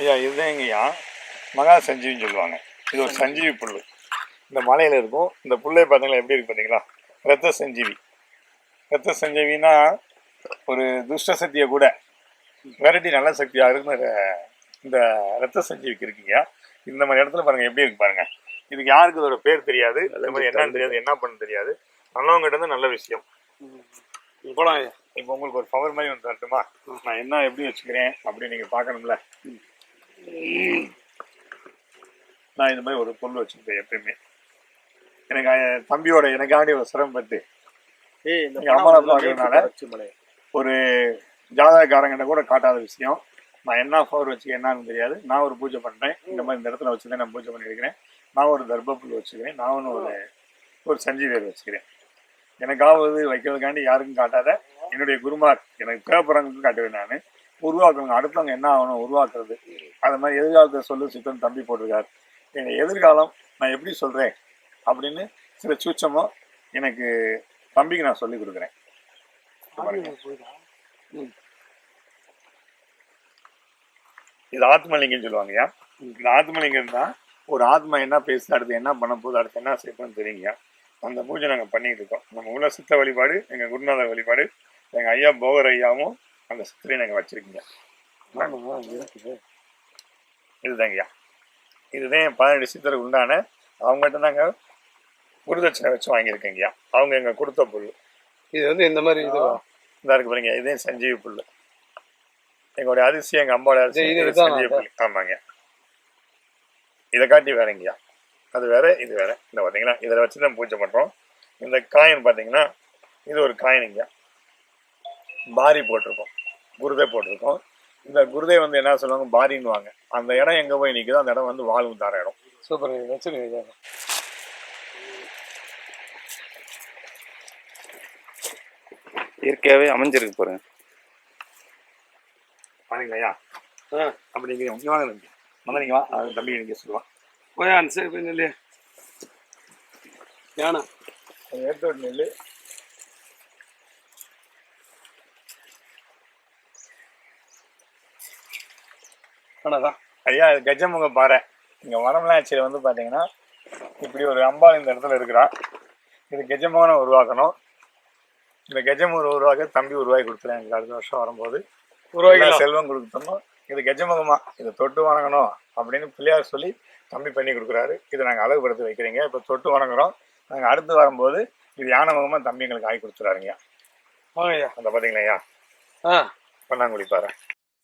ஐயா இதுதான் எங்கய்யா? மகா சஞ்சீவின்னு சொல்லுவாங்க. இது ஒரு சஞ்சீவி புல் இந்த மலையில் இருக்கும். இந்த புல்லை பார்த்தீங்களா எப்படி இருக்கு பார்த்தீங்களா ரத்த சஞ்சீவி. ரத்த சஞ்சீவினா ஒரு துஷ்ட சக்தியை கூட விரட்டி நல்ல சக்தியாக இருக்கிற இந்த ரத்த சஞ்சீவிக்கு இருக்குங்க. இந்த மாதிரி இடத்துல பாருங்க எப்படி இருக்கு பாருங்க. இதுக்கு யாருக்கு இதோட பேர் தெரியாது? இந்த மாதிரி என்னன்னு தெரியாது. என்ன பண்ண தெரியாது. நல்லவங்ககிட்ட இருந்து நல்ல விஷயம். இப்போ உங்களுக்கு ஒரு பவர் மாதிரி ஒன்று தரட்டுமா? நான் என்ன எப்படி வச்சுக்கிறேன்? அப்படின்னு நீங்கள் பார்க்கணும்ல. நான் இந்த மாதிரி ஒரு பொருள் வச்சுருப்பேன் எப்பயுமே. எனக்கு தம்பியோட எனக்காண்டி ஒரு சிரமப்பட்டு ஏய் இந்த எங்க அம்மா அப்பா இருக்கிறதுனால ஒரு ஜாதகக்காரங்கிட்ட கூட காட்டாத விஷயம். நான் என்ன பவர் வச்சு என்னன்னு தெரியாது. நான் ஒரு பூஜை பண்ணுறேன் இந்த மாதிரி இந்த இடத்துல வச்சு தான் நான் பூஜை பண்ணியிருக்கிறேன். நான் ஒரு தர்ப்பப்புல் வச்சுக்கிறேன் நான் ஒன்று ஒரு ஒரு சஞ்சீவியர் வச்சுக்கிறேன் எனக்காவது வைக்கிறதுக்காண்டி யாருக்கும் காட்டாத. என்னுடைய குருமார் எனக்கு தேவைப்படுறவங்களுக்கும் காட்டுவேன் நான். உருவாக்கணும் அடுத்தவங்க என்ன ஆகணும் உருவாக்குறது. அது மாதிரி எதிர்காலத்தை சொல்லு சித்தன் தம்பி போட்டிருக்காரு. எங்கள் எதிர்காலம் நான் எப்படி சொல்கிறேன் அப்படின்னு சில சூச்சமோ எனக்கு தம்பிக்கு நான் சொல்லி கொடுக்குறேன். இது ஆத்மலிங்கம் சொல்லுவாங்கய்யா இந்த ஆத்மலிங்கம் தான் ஒரு ஆத்மா என்ன பேசுது அடுத்து என்ன பண்ண போகுது அடுத்து என்ன செய்யணும்னு தெரியுங்கய்யா அந்த பூஜை நாங்கள் பண்ணிட்டு இருக்கோம். நம்ம உள்ள சித்த வழிபாடு எங்கள் குருநாதர் வழிபாடு எங்கள் ஐயா போகர் ஐயாவும் அந்த சித்திரையை நாங்கள் வச்சிருக்கீங்க. இதுதாங்கய்யா. இதுதான் பதினெட்டு சித்தருக்கு உண்டான அவங்ககிட்ட நாங்கள் குருதட்சணை வச்சு வாங்கியிருக்கேங்கய்யா. அவங்க எங்கள் கொடுத்த புல் இது வந்து இந்த மாதிரி இதா இருக்கு பாருங்க இதே சஞ்சீவி புல் எங்களுடைய அரிசி எங்க அம்மாவோட அரிசி இது- சஞ்சீவி புல் ஆமாங்க. இதை காட்டி வேறங்கய்யா. அது வேற இது வேற. இந்த பாத்தீங்களா இதில் வச்சு தான் பூஜை பண்றோம். இந்த காயின் பாத்தீங்கன்னா இது ஒரு காயினுங்க பாரி போட்டிருக்கோம். குருதை போட்டிருக்கோம். இந்த குருதை வந்து என்ன சொல்லுவாங்க? பாரின்னுவாங்க. அந்த இடம் எங்க போய் நிக்குதோ அந்த இடம் வந்து வாழ்வு தர இடம் சூப்பர் வச்சிருங்க இயற்கையாகவே அமைஞ்சிருக்கு பாருங்க. பாருங்களையா ஆ அப்படி நீங்க இங்க வாங்க தம்பி. முதல்ல நீங்க வா அது தம்பி நீங்க சொல்லுவா. போய் போய் நில்லு. யானை எடுத்து நெல்லு. யானைதான் ஐயா இது கஜமுக பாறை. இங்கே வடமலாச்சியில் வந்து பார்த்தீங்கன்னா இப்படி ஒரு அம்பாள் இந்த இடத்துல இருக்கிறா. இது கஜமுகனை உருவாக்கணும். இந்த கஜமுகனை உருவாக்க தம்பி உருவாக்கி கொடுத்துறேன். எனக்கு அடுத்த வருஷம் வரும்போது உருவாக்கலாம் எல்லா செல்வம் கொடுத்தோம் இது கஜமுகமா இதை தொட்டு வணங்கணும் அப்படின்னு பிள்ளையார் சொல்லி தம்பி பண்ணி கொடுக்குறாரு. இதை நாங்கள் அழகுபடுத்தி வைக்கிறீங்க. இப்போ தொட்டு வணங்குறோம். நாங்கள் அடுத்து வரும்போது இது யானை முகமாக தம்பி எங்களுக்கு ஆகி கொடுத்துறாருங்க வாங்கய்யா அந்த பார்த்தீங்களா ஐயா? பண்ணாங்குடி பாறை.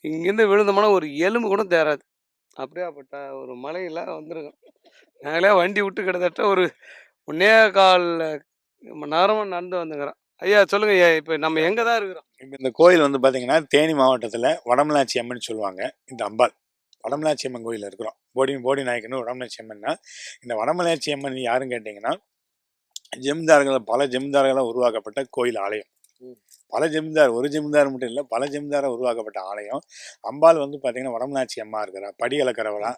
இங்கேருந்து விழுந்தோம்னா ஒரு எலும்பு கூட தேராது அப்படியாப்பட்ட ஒரு மலையில் வந்திருக்கோம். நாங்களே வண்டி விட்டு கிட்டத்தட்ட ஒரு ஒன்னே கால் மணி நேரமாக நடந்து வந்துக்கிறோம். ஐயா சொல்லுங்க ஐயா இப்போ நம்ம எங்கே தான் இருக்கிறோம்? இப்போ இந்த கோயில் வந்து பார்த்தீங்கன்னா தேனி மாவட்டத்தில் வடமலாச்சி அம்மன் சொல்லுவாங்க இந்த அம்பாள். வடமலாச்சி அம்மன் கோயில் இருக்கிறோம். போடி போடி நாயக்கன்னு வடமலாச்சி அம்மன்னா இந்த வடமலாச்சி அம்மன் யாருன்னு கேட்டிங்கன்னா ஜமீன்தார்கள் பல ஜமீன்தார்களால் உருவாக்கப்பட்ட கோயில் ஆலயம். பல ஜமீன்தார் ஒரு ஜமீன்தார் மட்டும் இல்லை பல ஜமீன்தாராக உருவாக்கப்பட்ட ஆலயம் அம்பாள் வந்து பார்த்தீங்கன்னா வடமலாச்சி அம்மா இருக்கிறா படி கலக்கிறவளா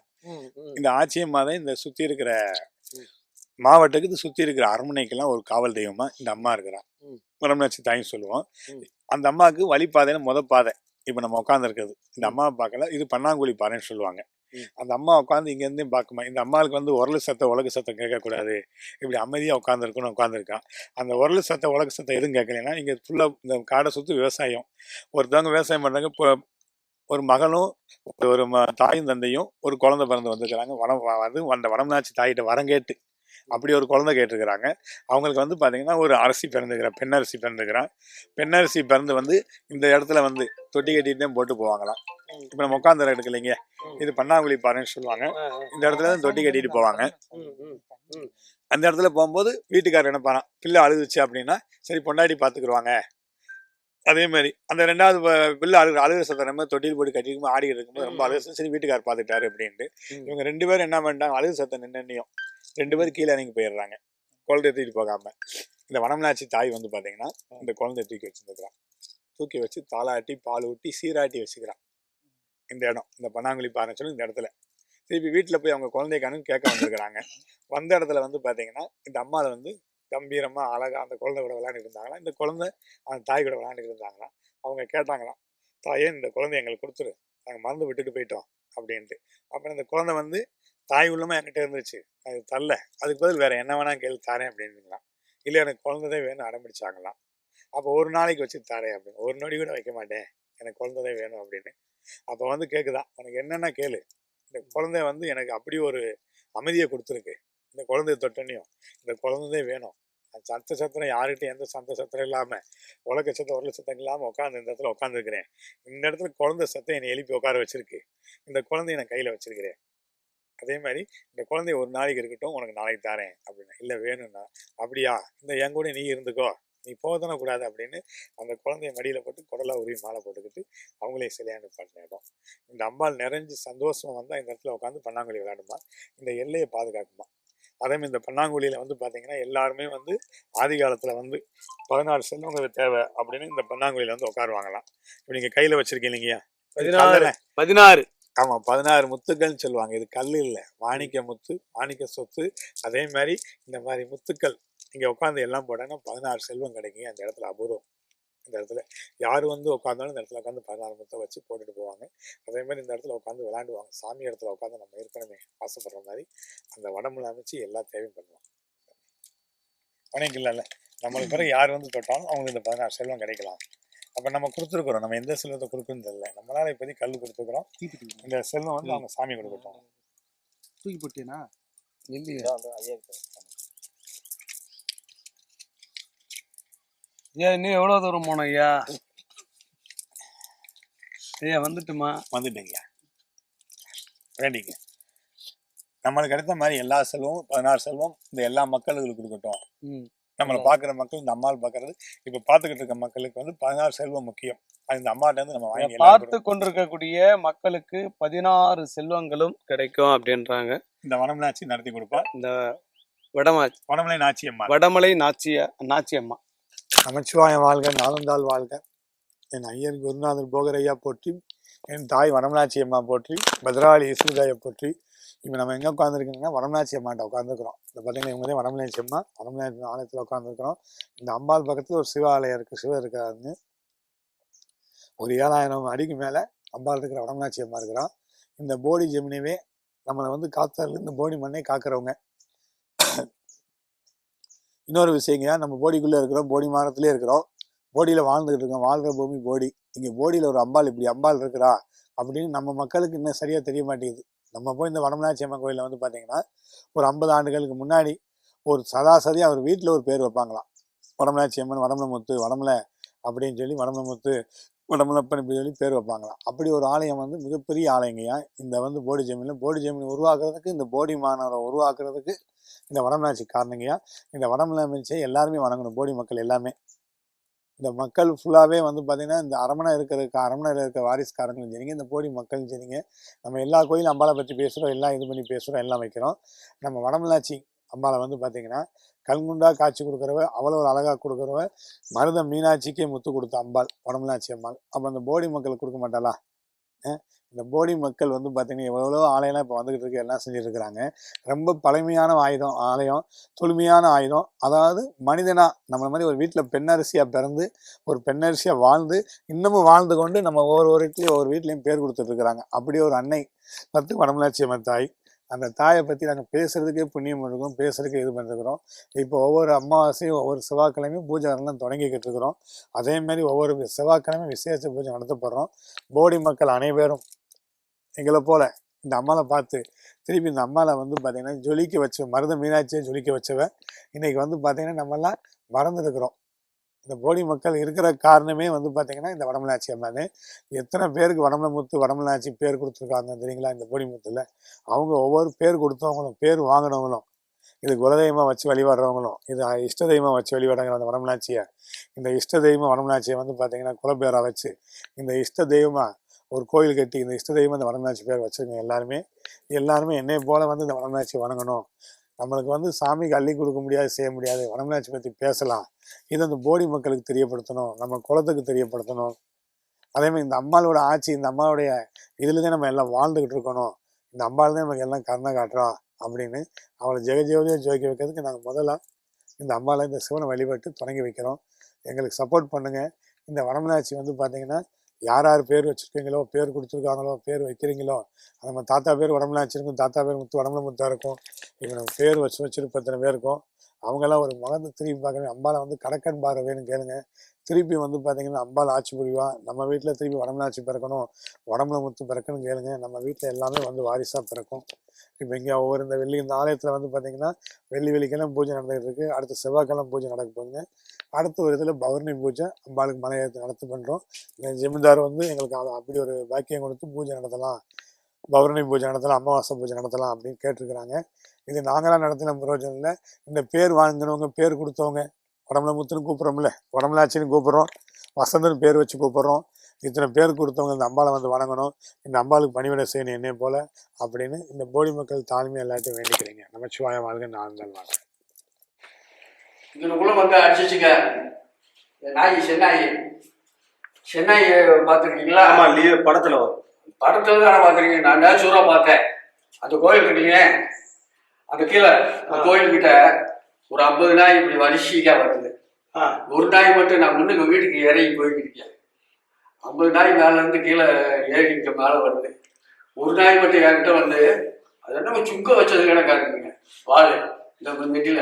இந்த ஆச்சி அம்மா தான் இந்த சுற்றி இருக்கிற. மாவட்டத்துக்கு சுற்றி இருக்கிற அரண்மனைக்கெல்லாம் ஒரு காவல் தெய்வமா இந்த அம்மா இருக்கிறா ம். வடமலாச்சி தாயும் சொல்லுவோம். அந்த அம்மாவுக்கு வழிபாதையில முத பாதை இப்போ நம்ம உட்காந்துருக்குது இந்த அம்மாவை பார்க்கல இது பன்னாங்குழி பாறைன்னு சொல்லுவாங்க. அந்த அம்மா உட்காந்து இங்கேருந்தே பார்க்குமா? இந்த அம்மாவுக்கு வந்து உரல் சத்தம் உலக சத்தம் கேட்கக்கூடாது. இப்படி அமைதியாக உட்காந்துருக்குன்னு உட்காந்துருக்கான் அந்த உரல் சத்தம் உலக சத்தம் எதுவும் கேட்கலன்னா இங்கே ஃபுல்லாக இந்த காடை சுற்றி விவசாயம். ஒருத்தவங்க விவசாயம் பண்ணுறாங்க இப்போ ஒரு மகனும் ஒரு ம- தாயும் தந்தையும் ஒரு குழந்தை பிறந்து வந்திருக்கிறாங்க. வனம் அது வந்து அந்த வடமனாச்சி தாயிட்ட வரம் கேட்டு அப்படி ஒரு குழந்தை கேட்டிருக்கிறாங்க. அவங்களுக்கு வந்து பார்த்தீங்கன்னா ஒரு அரசி பிறந்துக்கிறான் பெண்ணரசி பிறந்துக்கிறான் பெண்ணரசி பிறந்து வந்து இந்த இடத்துல வந்து தொட்டி கட்டிட்டு போட்டு போவாங்களாம். இப்போ நம்ம உட்காந்துற இருக்கு இல்லைங்க. இது பண்ணாங்குழி பாறைன்னு சொல்லுவாங்க. இந்த இடத்துல தான் தொட்டி கட்டிட்டு போவாங்க. அந்த இடத்துல போகும்போது வீட்டுக்காரர் என்ன பண்ணான்? பிள்ளை அழுதுச்சு அப்படின்னா சரி பொண்டாட்டி பார்த்துக்குருவாங்க அதே மாதிரி அந்த ரெண்டாவது பிள்ளை அழுகிற அழுகிற சத்தம் நம்ம தொட்டில் போட்டு கட்டிக்கும் ஆடிக்கிட்டு இருக்கும்போது ரொம்ப அழுகு சரி வீட்டுக்காரர் பார்த்துட்டாரு அப்படின்ட்டு. இவங்க ரெண்டு பேரும் என்ன பண்ணிட்டாங்க? அழுகு சத்தம் நின்னையும் ரெண்டு பேரும் கீழே இறங்கி போயிடுறாங்க. குழந்தைய தூக்கிட்டு போகாம. இந்த வனமலாச்சி தாய் வந்து பாத்தீங்கன்னா இந்த குழந்தைய தூக்கி வச்சிருந்துக்கிறான் தூக்கி வச்சு தாளாட்டி பால் ஊட்டி சீராட்டி வச்சுக்கிறான். இந்த இடம் இந்த பன்னாங்குழி பாறை சொல்லி இந்த இடத்துல. திருப்பி வீட்டில் போய் அவங்க குழந்தைய கணக்கு கேட்க வந்திருக்கிறாங்க. வந்த இடத்துல வந்து பார்த்தீங்கன்னா இந்த அம்மாவை வந்து கம்பீரமாக அழகாக அந்த குழந்தை கூட விளையாண்டுட்டு இருந்தாங்களா இந்த குழந்தை அந்த தாய் கூட விளையாண்டுட்டு இருந்தாங்களாம். அவங்க கேட்டாங்களாம் தாயே இந்த குழந்தை எங்களுக்கு கொடுத்துரு. நாங்கள் மறந்து விட்டுட்டு போயிட்டோம் அப்படின்ட்டு. அப்புறம் இந்த குழந்தை வந்து தாய் உள்ளமா என்கிட்ட இருந்துச்சு. அது தரல அதுக்கு பதில் வேற என்ன வேணா கேள்வி தாரேன் அப்படின்னுங்களாம். இல்லை எனக்கு குழந்ததே வேணும் அடம்பிடிச்சாங்களாம் அப்போ ஒரு நாளைக்கு வச்சு தாரேன் அப்படின்னு. ஒரு நொடி கூட வைக்க மாட்டேன். எனக்கு குழந்தை வேணும் அப்படின்னு. அப்போ வந்து கேட்குதா உனக்கு என்னென்ன கேளு. இந்த குழந்தை வந்து எனக்கு அப்படி ஒரு அமைதியை கொடுத்துருக்கு. இந்த குழந்தைய தொட்டனையும் இந்த குழந்தை வேணும். அந்த சத்த சத்திரம் யார்கிட்டையும் எந்த சந்த சத்திரம் இல்லாமல் உலக சத்தம் உருளை சத்தம் இல்லாமல் உட்காந்து இந்த இடத்துல உட்காந்துருக்கிறேன் இந்த இடத்துல குழந்தை சத்தம் என்னை எழுப்பி உட்கார வச்சிருக்கு. இந்த குழந்தைய நான் கையில் வச்சிருக்கிறேன். அதே மாதிரி இந்த குழந்தைய ஒரு நாளைக்கு இருக்கட்டும் உனக்கு நாளைக்கு தரேன் அப்படின்னு. இல்லை வேணும்னா அப்படியா? இந்த என் கூட நீ இருந்துக்கோ. நீ போதன கூடாது அப்படின்னு அந்த குழந்தைய மடியில் போட்டு குடலா உருவி மாலை போட்டுக்கிட்டு அவங்களே சிலையாண்டு பாட்டின இடம். இந்த அம்பாள் நிறைஞ்சு சந்தோஷமா வந்தால் இந்த இடத்துல உட்காந்து பன்னாங்குழி விளையாடுமா? இந்த எல்லையை பாதுகாக்குமா? அதே இந்த பன்னாங்குழியில் வந்து பார்த்தீங்கன்னா எல்லாருமே வந்து ஆதி காலத்தில் வந்து பதினாறு செல்வங்கள் தேவை அப்படின்னு இந்த பன்னாங்குழியில் வந்து உட்காருவாங்களாம். இப்போ நீங்கள் கையில் வச்சிருக்கீங்க இல்லையா பதினாறு பதினாறு. ஆமா பதினாறு முத்துக்கள்னு சொல்லுவாங்க. இது கல் இல்லை மாணிக்க முத்து மாணிக்க சொத்து. அதே மாதிரி இந்த மாதிரி முத்துக்கள். இங்க உட்காந்து எல்லாம் போட்டோன்னா பதினாறு செல்வம் கிடைக்கும். அந்த இடத்துல அபூர்வம். இந்த இடத்துல யார் வந்து உட்காந்தாலும் இந்த இடத்துல உட்காந்து பதினாறு முத்தை வச்சு போட்டுட்டு போவாங்க. அதே மாதிரி இந்த இடத்துல உட்காந்து விளையாண்டுவாங்க. சாமி இடத்துல உட்காந்து நம்ம ஏற்கனவே ஆசைப்படுற மாதிரி அந்த வடமுல அமைச்சு எல்லா தேவையும் பண்ணுவாங்க. வணக்கம் இல்லைல்ல. நம்மளுக்கு பிறகு யார் வந்து தொட்டாலும் அவங்களுக்கு இந்த பதினாறு செல்வம் கிடைக்கலாம். அப்போ நம்ம கொடுத்துருக்குறோம். நம்ம எந்த செல்வத்தை கொடுக்குன்னு தெரியல. நம்மளால இப்போதைக்கு கல் கொடுத்துருக்குறோம். இந்த செல்வம் வந்து அவங்க சாமி கொடுக்கட்டும். தூக்கி போட்டேனா இல்லையா இதான் வந்து ஐயா கிட்ட ஐயா இன்னும் எவ்வளோ தூரம் போனோம் ஐயா ஐயா வந்துட்டுமா? வந்துட்டீங்க வேண்டிங்க நம்மளுக்கு அடுத்த மாதிரி எல்லா செல்வமும் பதினாறு செல்வம் இந்த எல்லா மக்களுக்கு கொடுக்கட்டும். நம்மளை பார்க்குற மக்கள் இந்த அம்மாள் பார்க்கறது இப்போ பார்த்துக்கிட்டு இருக்க மக்களுக்கு வந்து பதினாறு செல்வம் முக்கியம். அது இந்த அம்மாட்ட இருந்து நம்ம வாங்கி பார்த்து கொண்டிருக்கக்கூடிய மக்களுக்கு பதினாறு செல்வங்களும் கிடைக்கும் அப்படின்றாங்க. இந்த வனம்னாச்சி நடத்தி கொடுப்பா. இந்த வடமா வனமலை நாச்சி அம்மா வடமலை நாச்சிய நாச்சி அம்மா நமச்சிவாயம் வாழ்க நாளந்தாள் வாழ்க. என் ஐயன் குருநாதர் போகரையா போற்றி என் தாய் வடமலாட்சி அம்மா போற்றி பத்ராளி இசுதாயை போற்றி. இப்போ நம்ம எங்கே உட்காந்துருக்கீங்கன்னா வடமலாட்சி அம்மாட்ட உட்காந்துருக்குறோம் இந்த பார்த்தீங்கன்னா இவங்க தான் அம்மா. வடமலாட்சி ஆலயத்தில் உட்காந்துருக்குறோம் இந்த அம்பாள் பக்கத்தில் ஒரு சிவாலயம் இருக்குது சிவ இருக்காருன்னு. ஒரு ஏழாயிரம் அடிக்கு மேலே அம்பாள் இருக்கிற வடமலாட்சி அம்மா இருக்கிறான். இந்த போடி ஜெமினிவே நம்மளை வந்து காத்தரில் இந்த போடி மண்ணை காக்கிறவங்க. இன்னொரு விஷயங்க நம்ம போடிக்குள்ளே இருக்கிறோம் போடி மாரத்திலே இருக்கிறோம். போடியில் வாழ்ந்துகிட்டு இருக்கோம் வாழ்கிற பூமி போடி. இங்கே போடியில் ஒரு அம்பாள் இப்படி அம்பாள் இருக்கிறா அப்படின்னு நம்ம மக்களுக்கு இன்னும் சரியாக தெரிய மாட்டேங்குது. நம்ம போய் இந்த வடமலாட்சி அம்மன் கோயிலில் வந்து பார்த்தீங்கன்னா ஒரு ஐம்பது ஆண்டுகளுக்கு முன்னாடி ஒரு சராசரி அவர் வீட்டில் ஒரு பேர் வைப்பாங்களாம். வடமலாட்சி அம்மன் வடமலமுத்து வடமலை அப்படின்னு சொல்லி வடமலமுத்து வடமலப்பன் இப்படி சொல்லி பேர் வைப்பாங்களாம். அப்படி ஒரு ஆலயம் வந்து மிகப்பெரிய ஆலயங்கய்யா. இந்த வந்து போடி ஜெமீனில் போடி ஜெமீன் உருவாக்குறதுக்கு இந்த போடி மாநகரை உருவாக்குறதுக்கு இந்த வடமலாட்சி காரணங்கய்யா. இந்த வடமலாட்சியை எல்லாருமே வணங்கணும் போடி மக்கள் எல்லாமே. இந்த மக்கள் ஃபுல்லாகவே வந்து பார்த்திங்கன்னா இந்த அரமனை இருக்கிறதுக்கு அரமனையில் இருக்கிற வாரிசுக்காரங்களும் சரிங்க இந்த போடி மக்களும் சரிங்க. நம்ம எல்லா கோயிலும் அம்பாளை பற்றி பேசுகிறோம் எல்லாம் இது பண்ணி பேசுகிறோம் எல்லாம் வைக்கிறோம். நம்ம வடமலாட்சி அம்பாளை வந்து பார்த்திங்கன்னா கண்குண்டா காட்சி கொடுக்குறவ அவ்வளோ ஒரு அழகாக கொடுக்குறவ மருத மீனாட்சிக்கே முத்து கொடுத்த அம்பாள் வடமலாட்சி அம்பாள். அப்போ அந்த போடி மக்களுக்கு கொடுக்க மாட்டாளா? இந்த போடி மக்கள் வந்து பார்த்தீங்கன்னா எவ்வளோ ஆலயம்லாம் இப்போ வந்துகிட்டு இருக்கு எல்லாம் செஞ்சுட்டு இருக்கிறாங்க ரொம்ப பழமையான ஆயுதம் ஆலயம் தொழுமையான ஆயுதம். அதாவது மனிதனா நம்மளை மாதிரி ஒரு வீட்டில் பெண்ணரசியாக பிறந்து ஒரு பெண்ணரசியாக வாழ்ந்து இன்னமும் வாழ்ந்து கொண்டு நம்ம ஒவ்வொரு ஒரு வீட்லேயும் ஒவ்வொரு வீட்லேயும் பேர் கொடுத்துட்டு இருக்கிறாங்க. அப்படி ஒரு அன்னை பத்து வடமலாட்சி அம்மன் தாய் அந்த தாயை பற்றி நாங்கள் பேசுகிறதுக்கே புண்ணியம் இருக்கும் பேசுறதுக்கு இது பண்ணிருக்கிறோம். இப்போ ஒவ்வொரு அமாவாசையும் ஒவ்வொரு செவ்வாய்க்கிழமையும் பூஜை எல்லாம் தொடங்கிக்கிட்டு இருக்கிறோம். அதே மாதிரி ஒவ்வொரு செவ்வாய்க்கிழமையும் விசேஷ பூஜை நடத்தப்படுறோம். போடி மக்கள் அனைவரும் எங்களை போல் இந்த அம்மாவை பார்த்து திருப்பி இந்த அம்மாவை வந்து பார்த்திங்கன்னா ஜொலிக்க வச்ச மருத மீனாட்சியை ஜொலிக்க வச்சவ இன்றைக்கி வந்து பார்த்திங்கன்னா நம்மெல்லாம் மறந்துருக்கிறோம். இந்த போடி மக்கள் இருக்கிற காரணமே வந்து பார்த்தீங்கன்னா இந்த வடமலாட்சி அம்மானு. எத்தனை பேருக்கு வடமலமுத்து வடமலாட்சி பேர் கொடுத்துருக்காங்க தெரியுங்களா இந்த போடி முத்துல? அவங்க ஒவ்வொரு பேர் கொடுத்தவங்களும் பேர் வாங்கினவங்களும். இது குலதெய்வமாக வச்சு வழிபடுறவங்களும் இது இஷ்ட தெய்வம் வச்சு வழிபடுறாங்க அந்த வடமலாட்சியை. இந்த இஷ்ட தெய்வம் வடமலாட்சியை வந்து பார்த்தீங்கன்னா குலப்பேராக வச்சு இந்த இஷ்ட தெய்வமாக ஒரு கோயில் கட்டி இந்த இஷ்ட தெய்வம் இந்த வடமலாட்சி பேர் வச்சிருங்க எல்லாருமே எல்லாருமே என்னை போல வந்து இந்த வடமலாட்சி வணங்கணும். நம்மளுக்கு வந்து சாமிக்கு அள்ளி கொடுக்க முடியாது செய்ய முடியாது வடமலாட்சி பற்றி பேசலாம். இது அந்த போடி மக்களுக்கு தெரியப்படுத்தணும் நம்ம குலத்துக்கு தெரியப்படுத்தணும். அதே மாதிரி இந்த அம்மாளோட ஆட்சி இந்த அம்மாவுடைய இதுல நம்ம எல்லாம் வாழ்ந்துகிட்டு இருக்கணும். இந்த அம்பாள் தான் நமக்கு எல்லாம் கருணை காட்டுறோம் அப்படின்னு அவளை ஜெகஜோதியாக ஜோதிக்க வைக்கிறதுக்கு நாங்கள் முதல்ல இந்த அம்பாளை இந்த சிவனை வழிபட்டு தொடங்கி வைக்கிறோம். எங்களுக்கு சப்போர்ட் பண்ணுங்கள் இந்த வடமலாட்சி வந்து பார்த்தீங்கன்னா யார் யார் பேர் வச்சுருக்கீங்களோ பேர் கொடுத்துருக்காங்களோ பேர் வைக்கிறீங்களோ அது நம்ம தாத்தா பேர் உடம்புல வச்சிருக்கும் தாத்தா பேர் முத்து உடம்புல முத்தாக இருக்கும். இப்போ நம்ம பேர் வச்சு வச்சுருப்பத்தனை பேருக்கும். பேர் இருக்கும் அவங்கெல்லாம் ஒரு மகந்து திரும்பி பார்க்கணும் அம்பால வந்து கடக்கன் பார்வை வேணும் கேளுங்க. திருப்பி வந்து பார்த்தீங்கன்னா அம்பாள் ஆட்சி புரிவா. நம்ம வீட்டில் திருப்பி உடம்புல ஆட்சி பிறக்கணும். உடம்புல முத்து பிறக்கணும் கேளுங்க. நம்ம வீட்டில் எல்லாமே வந்து வாரிசாக பிறக்கும். இப்போ இங்கே ஒவ்வொரு இந்த வெள்ளி இந்த ஆலயத்தில் வந்து பார்த்தீங்கன்னா வெள்ளி வெள்ளிக்கிழமை பூஜை நடந்துகிட்டு இருக்கு. அடுத்து செவ்வாய்க்கிழமை பூஜை நடக்க போகுங்க அடுத்த ஒரு இதில் பௌர்ணமி பூஜை அம்பாளுக்கு மலை ஏற்றி நடத்து பண்ணுறோம் ஜமீன்தார் வந்து எங்களுக்கு அது அப்படி ஒரு பாக்கியம் கொடுத்து பூஜை நடத்தலாம். பௌர்ணமி பூஜை நடத்தலாம் அமாவாசை பூஜை நடத்தலாம் அப்படின்னு கேட்டிருக்கிறாங்க. இது நாங்களாம் நடத்தின பிரயோஜனம் இல்லை. இந்த பேர் வாங்கினவங்க பேர் கொடுத்தவங்க உடம்புல முத்துன்னு கூப்பிட்றோம்ல. உடம்புல ஆச்சின்னு கூப்பிட்றோம். வசந்தன்னு பேர் வச்சு கூப்பிட்றோம். இத்தனை பேர் கொடுத்தவங்க இந்த அம்பாளை வந்து வணங்கணும். இந்த அம்பாளுக்கு பணிவிடை செய்யணும் என்னை போல அப்படின்னு இந்த போடி மக்கள் தாழ்மையை எல்லாத்தையும் வேண்டிக்கிறீங்க. நமச்சிவாய வாழ்க நான் தான் வாழ்க இதுக்குள்ள வந்து அடிச்சிச்சுங்க நாய் சென்னாய். சென்னாய் பார்த்துருக்கீங்களா? ஆமா லீவ் படத்துல வரும். படத்துல தானே பார்த்துருக்கீங்க. நான் நேச்சுரா பார்த்தேன். அந்த கோயில் இருக்குல்லையே. அந்த கீழே கோயில்கிட்ட ஒரு ஐம்பது நாய் இப்படி வரிசையா வருது. ஒரு நாய் மட்டும் நான் முன்னுக்கு வீட்டுக்கு இறங்கி போய்க்கிருக்கேன் ஐம்பது நாய் மேல இருந்து கீழே ஏறி இங்க மேல வருது. ஒரு நாய் மட்டும் என்கிட்ட வந்து அது என்ன சுங்க வச்சது கணக்கா இருக்குங்க வாழை இந்த நெட்டில.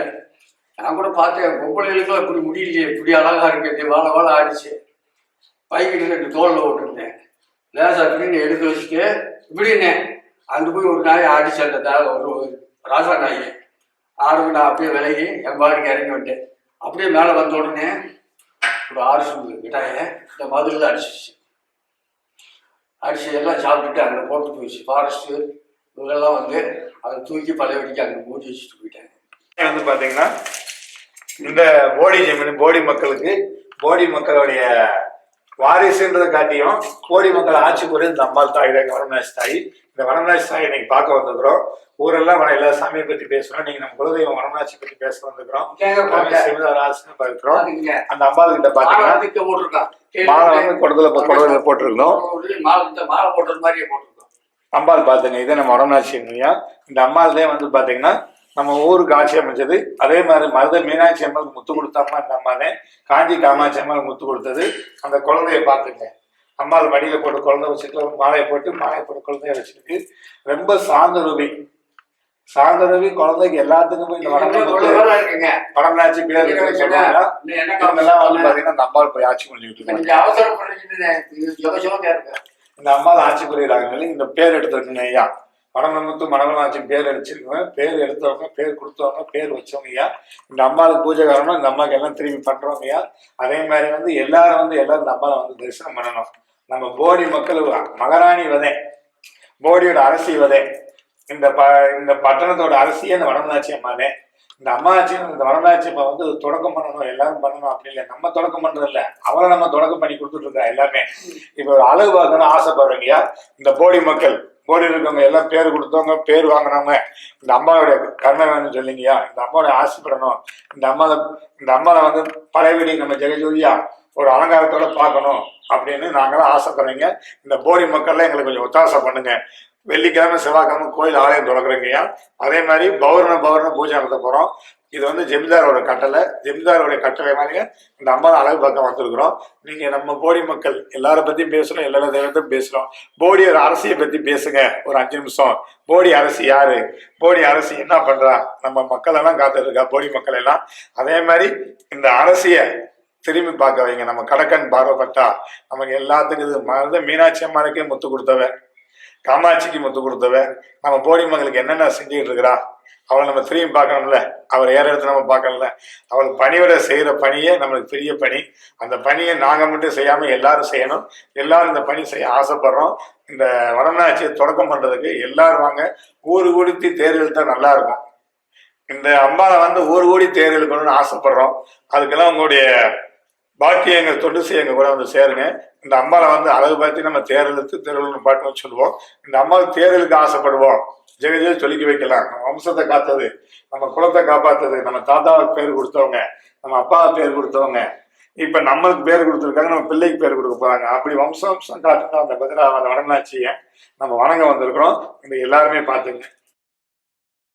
நான் கூட பார்த்தேன் பொம்பளைகளுக்கும் இப்படி முடியலையே இப்படி அழகா இருக்கு வாழை வாழை ஆடிச்சு. பைக்கிட்டு ரெண்டு தோல்ல ஓட்டிருந்தேன். லேசா அப்படின்னு எடுத்து வச்சுட்டு இப்படின்னே அங்க போய் ஒரு நாய் ஆடிச்சு அந்த ஒரு ராசா நாய். ஆடுங்க நான் அப்படியே விலகி என் பாட்டுக்கு இறங்கி விட்டேன் அப்படியே மேலே வந்த உடனே ஒரு ஆறு சுண்டு மிட்டாயை இந்த மதுரில் அடிச்சிச்சு அடிச்சு எல்லாம் சாப்பிட்டுட்டு அங்கே போட்டு போயிடுச்சு. ஃபாரஸ்ட்டு இவங்கெல்லாம் வந்து அதை தூக்கி பழைய வெடிக்க அங்கே மூடி வச்சுட்டு போயிட்டாங்க. வந்து பார்த்தீங்கன்னா இந்த போடி ஜமீன் போடி மக்களுக்கு போடி மக்களுடைய வாரிசுன்றதை காட்டியும் போடி மக்கள் ஆட்சி புரிய இந்த அம்பாள் தாய் தான் வடமராஜ் தாய். இந்த வடமராஜ் தாய் இன்னைக்கு பார்க்க வந்திருக்கிறோம். ஊரெல்லாம் எல்லா சாமியை பத்தி பேசுறோம். நீங்க நம்ம குலதெய்வம் வடமராட்சி பத்தி பேச வந்திருக்கிறோம். இருக்கிறோம். அந்த அம்பாள் கிட்ட பாத்தீங்கன்னா மாலை வந்து குடத்துல குடத்துல போட்டிருக்கோம் அம்பாள் பாத்துங்க. இது நம்ம இல்லையா? இந்த அம்பாள்தே வந்து பாத்தீங்கன்னா நம்ம ஊருக்கு ஆட்சி அமைச்சது அதே மாதிரி மருத மீனாட்சி அம்மனுக்கு முத்து கொடுத்தாமா இந்த அம்மானே காஞ்சி காமாட்சி அம்மனுக்கு முத்து கொடுத்தது. அந்த குழந்தைய பாத்துங்க அம்பாள் மடியில போட்டு குழந்தை வச்சுட்டு மாலையை போட்டு மாலையை போட்டு குழந்தைய வச்சிருக்கு ரொம்ப சாந்த ரூபி. சாந்த ரூபி குழந்தைக்கு எல்லாத்துக்குமே இந்த வடமராட்சி பேர் இவங்கெல்லாம் வந்து பாத்தீங்கன்னா அந்த அம்பாள் போய் ஆட்சி பண்ணிட்டு இருக்காங்க. இந்த அம்மாவை ஆட்சி புரியுறாங்க இந்த பேர் எடுத்திருக்குங்க ஐயா. மணமமுத்து மணமலாட்சி பேர் அடிச்சிருக்கவங்க பேர் எடுத்தவங்க பேர் கொடுத்தவங்க பேர் வச்சவங்கய்யா. இந்த அம்மாவுக்கு பூஜை காரணம் இந்த அம்மாவுக்கு எல்லாம் திரும்பி பண்றவங்க ஐயா அதே மாதிரி வந்து எல்லாரும் வந்து எல்லாரும் இந்த அம்மாவை வந்து தரிசனம் பண்ணணும். நம்ம போடி மக்கள் மகாராணி வதே போடியோட அரசி வதே இந்த ப இந்த பட்டணத்தோட அரசியே இந்த வடமலாட்சி அம்மாவே இந்த அம்மாச்சி இந்த வடமலாட்சி அம்மா வந்து தொடக்கம் பண்ணணும் எல்லாரும் பண்ணணும் அப்படி இல்லை. நம்ம தொடக்கம் பண்றது இல்லை அவளை நம்ம தொடக்கம் பண்ணி கொடுத்துட்டு இருக்கா எல்லாமே. இப்போ ஒரு அளவு பார்க்கணும் ஆசைப்படுறீங்கயா இந்த போடி மக்கள் போடி இருக்கவங்க எல்லாம் பேர் கொடுத்தவங்க பேர் வாங்கினவங்க இந்த அம்மாவுடைய கருணை வேணும்னு சொல்லிங்கய்யா இந்த அம்மாவுடைய ஆசைப்படணும் இந்த அம்மா இந்த அம்மாவை வந்து பழையபடி நம்ம ஜெகஜோதியா ஒரு அலங்காரத்தோட பார்க்கணும் அப்படின்னு நாங்களாம் ஆசைப்படுறீங்க. இந்த போரி மக்கள்லாம் எங்களுக்கு கொஞ்சம் ஒத்தாசை பண்ணுங்க. வெள்ளிக்கிழமை செவ்வாய்க்கிழமை கோயில் ஆலயம் திறக்கிறீங்கய்யா. அதே மாதிரி பௌர்ண பௌர்ண பூஜை நடத்த போறோம். இது வந்து ஜெமிதாரோட கட்டளை. ஜெமிதாரோட கட்டளை மாதிரி இந்த அம்மா அழகு பக்கம் வந்திருக்கிறோம். நீங்க நம்ம போடி மக்கள் எல்லார பத்தியும் பேசுகிறோம் எல்லா தெய்வத்தையும் பேசுறோம் போடி ஒரு அரசியை பத்தி பேசுங்க ஒரு அஞ்சு நிமிஷம். போடி அரசி யாரு? போடி அரசி என்ன பண்றா? நம்ம மக்கள் எல்லாம் காத்துட்டு இருக்கா போடி மக்கள் எல்லாம்? அதே மாதிரி இந்த அரசிய திரும்பி பார்க்க வைங்க. நம்ம கடக்கன் பார்வைப்பட்டா நமக்கு எல்லாத்துக்கும் இது மருந்து மீனாட்சி அம்மானுக்கே முத்து கொடுத்தவ காமாட்சிக்கு முத்து கொடுத்தவ நம்ம போடி மகளுக்கு என்னென்ன செஞ்சுக்கிட்டு இருக்கிறா அவளை நம்ம திரும்பி பார்க்கணும்ல அவர் ஏற எடுத்து நம்ம பார்க்கணும்ல. அவள் பணிவிட செய்கிற பணியே நம்மளுக்கு பெரிய பணி. அந்த பணியை நாங்கள் மட்டும் செய்யாமல் எல்லாரும் செய்யணும். எல்லாரும் இந்த பணி செய்ய ஆசைப்படுறோம். இந்த வடநாட்சியை தொடக்கம் பண்ணுறதுக்கு எல்லாரும் வாங்க. ஊர் கூடி தேர் தான் நல்லா இருக்கும். இந்த அம்பாவை வந்து ஊர் கூடி தேர் இழுக்கணும்னு ஆசைப்படுறோம். அதுக்கெல்லாம் உங்களுடைய பாக்கி எங்கள் தொண்டு செய்ய கூட வந்து சேருங்க. இந்த அம்மாவை வந்து அழகு பார்த்து நம்ம தேர் இழுத்து தேர்தல் பாட்டுன்னு சொல்லுவோம். இந்த அம்மாவுக்கு தேர்தலுக்கு ஆசைப்படுவோம். ஜெகஜெய சொல்லிக்க வைக்கலாம். நம்ம வம்சத்தை காத்தது நம்ம குலத்தை காப்பாத்தது நம்ம தாத்தாவுக்கு பேர் கொடுத்தவங்க நம்ம அப்பாவுக்கு பேர் கொடுத்தவங்க. இப்ப நம்மளுக்கு பேர் கொடுத்துருக்காங்க நம்ம பிள்ளைக்கு பேர் கொடுக்க போறாங்க. அப்படி வம்சம் வம்சம் காட்டுன அந்த பதிலாக அந்த வடநாச்சியை நம்ம வணங்க வந்திருக்கிறோம். இந்த எல்லாருமே பார்த்துங்க.